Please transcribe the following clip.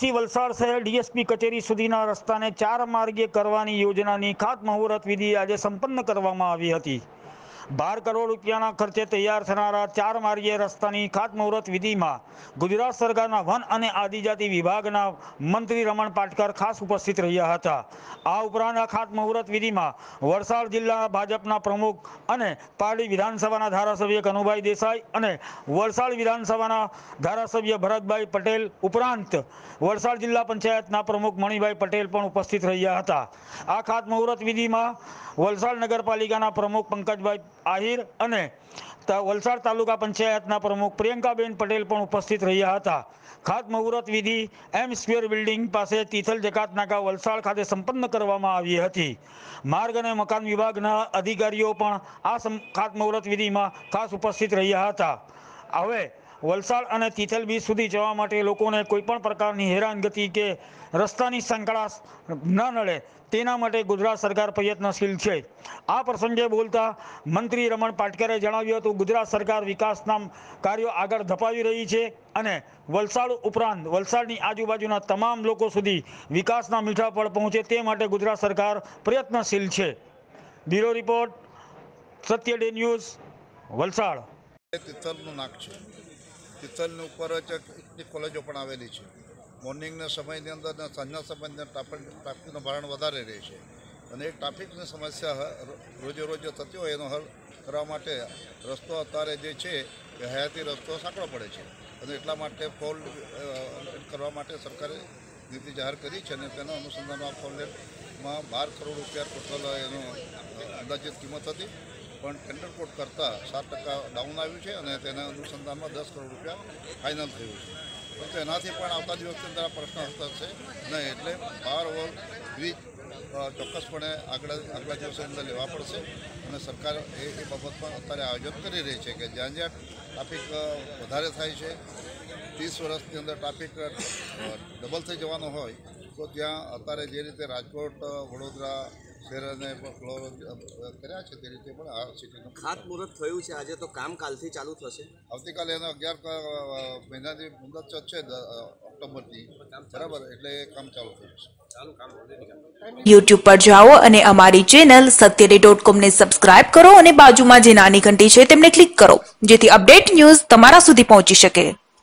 ભુજથી વલસાડ શહેર ડીએસપી કચેરી સુધીના રસ્તાને ચાર માર્ગે કરવાની યોજનાની ખાતમુહૂર્ત વિધિ આજે સંપન્ન કરવામાં આવી હતી. બાર કરોડ રૂપિયાના ખર્ચે તૈયાર થનારા ચાર માર્ગીય રસ્તાની ખાતમુહૂર્ત વિધિમાં ગુજરાત સરકારના વન અને આદિજાતિ વિભાગના મંત્રી રમણ પાટકર ખાસ ઉપસ્થિત રહ્યા હતા. આ ઉપરાંત આ ખાતમુહૂર્ત વિધિમાં વલસાડ જિલ્લા ભાજપના પ્રમુખ અને પારડી વિધાનસભાના ધારાસભ્ય કનુભાઈ દેસાઈ અને વલસાડ વિધાનસભાના ધારાસભ્ય ભરતભાઈ પટેલ ઉપરાંત વલસાડ જિલ્લા પંચાયતના પ્રમુખ મણિભાઈ પટેલ પણ ઉપસ્થિત રહ્યા હતા. આ ખાતમુહૂર્ત વિધિમાં વલસાડ નગરપાલિકાના પ્રમુખ પંકજભાઈ આહિર અને વલસાડ તાલુકા પંચાયતના પ્રમુખ પ્રિયંકાબેન પટેલ પણ ઉપસ્થિત રહ્યા હતા. ખાતમુહૂર્ત વિધિ એમ સ્ક્વેર બિલ્ડિંગ પાસે તિથલ જકાત નાકા વલસાડ ખાતે સંપન્ન કરવામાં આવી હતી. માર્ગ અને મકાન વિભાગના અધિકારીઓ પણ આ સમ- ખાતમુહૂર્ત વિધિમાં ખાસ ઉપસ્થિત રહ્યા હતા. હવે વલસાડ અને તિથલ બીચ સુધી જવા માટે લોકોને કોઈપણ પ્રકારની હેરાનગતિ કે રસ્તાની સંકળાશ ન નડે, તેના માટે ગુજરાત સરકાર પ્રયત્નશીલ છે. આ પ્રસંગે બોલતા મંત્રી રમણ પાટકરે જણાવ્યું હતું, ગુજરાત સરકાર વિકાસના કાર્યો આગળ ધપાવી રહી છે અને વલસાડ ઉપરાંત વલસાડની આજુબાજુના તમામ લોકો સુધી વિકાસના મીઠા ફળ પહોંચે તે માટે ગુજરાત સરકાર પ્રયત્નશીલ છે. Bureau report, Satya Day News, Valsad. તિથલનું નાક છે. તિથલની ઉપર જ એટલી કોલેજો પણ આવેલી છે. મોર્નિંગના સમયની અંદર અને સાંજના સમયની ટ્રાફિક, ટ્રાફિકનું ભારણ વધારે રહે છે. અને એ ટ્રાફિકની સમસ્યા રોજે રોજ થતી હોય એનો હલ કરવા માટે રસ્તો અત્યારે જે છે એ હયાતી રસ્તો સાંકળો પડે છે. અને એટલા માટે ફોલ કરવા માટે સરકારે નીતિ જાહેર કરી છે અને તેના અનુસંધાનમાં ફોલ લેનમાં બાર કરોડ રૂપિયા ટોટલ એનો અંદાજિત કિંમત હતી. પણ ટેન્ડર કોડ કરતાં સાત ટકા ડાઉન આવ્યું છે અને તેના અનુસંધાનમાં દસ કરોડ રૂપિયા ફાઇનલ થયું છે. પરંતુ એનાથી પણ આવતા દિવસની અંદર આ પ્રશ્ન થશે નહીં, એટલે બાર ઓવર બ્રિજ ચોક્કસપણે આગળ, આગલા દિવસની અંદર લેવા પડશે અને સરકાર એ એ બાબતમાં અત્યારે આયોજન કરી રહી છે કે જ્યાં જ્યાં ટ્રાફિક વધારે થાય છે, ત્રીસ વર્ષની અંદર ટ્રાફિક ડબલ થઈ જવાનો હોય, તો ત્યાં અત્યારે જે રીતે રાજકોટ વડોદરા શહેર ફ્લોર કર્યા છે તે રીતે પણ આ સિટીનું ખાતમુહૂર્ત થયું છે. આજે તો કામ કાલથી ચાલુ થશે. આવતીકાલે એનો અગિયાર મહિનાની મુદત છે ઓક્ટોબરની બરાબર? એટલે કામ ચાલુ થયું છે. યુટ્યુબ પર જાઓ અને અમારી ચેનલ સત્યડે ડોટ કોમને સબસ્ક્રાઇબ કરો અને બાજુમાં જે નાની ઘંટી છે તેમને ક્લિક કરો જેથી અપડેટ ન્યૂઝ તમારા સુધી પહોંચી શકે.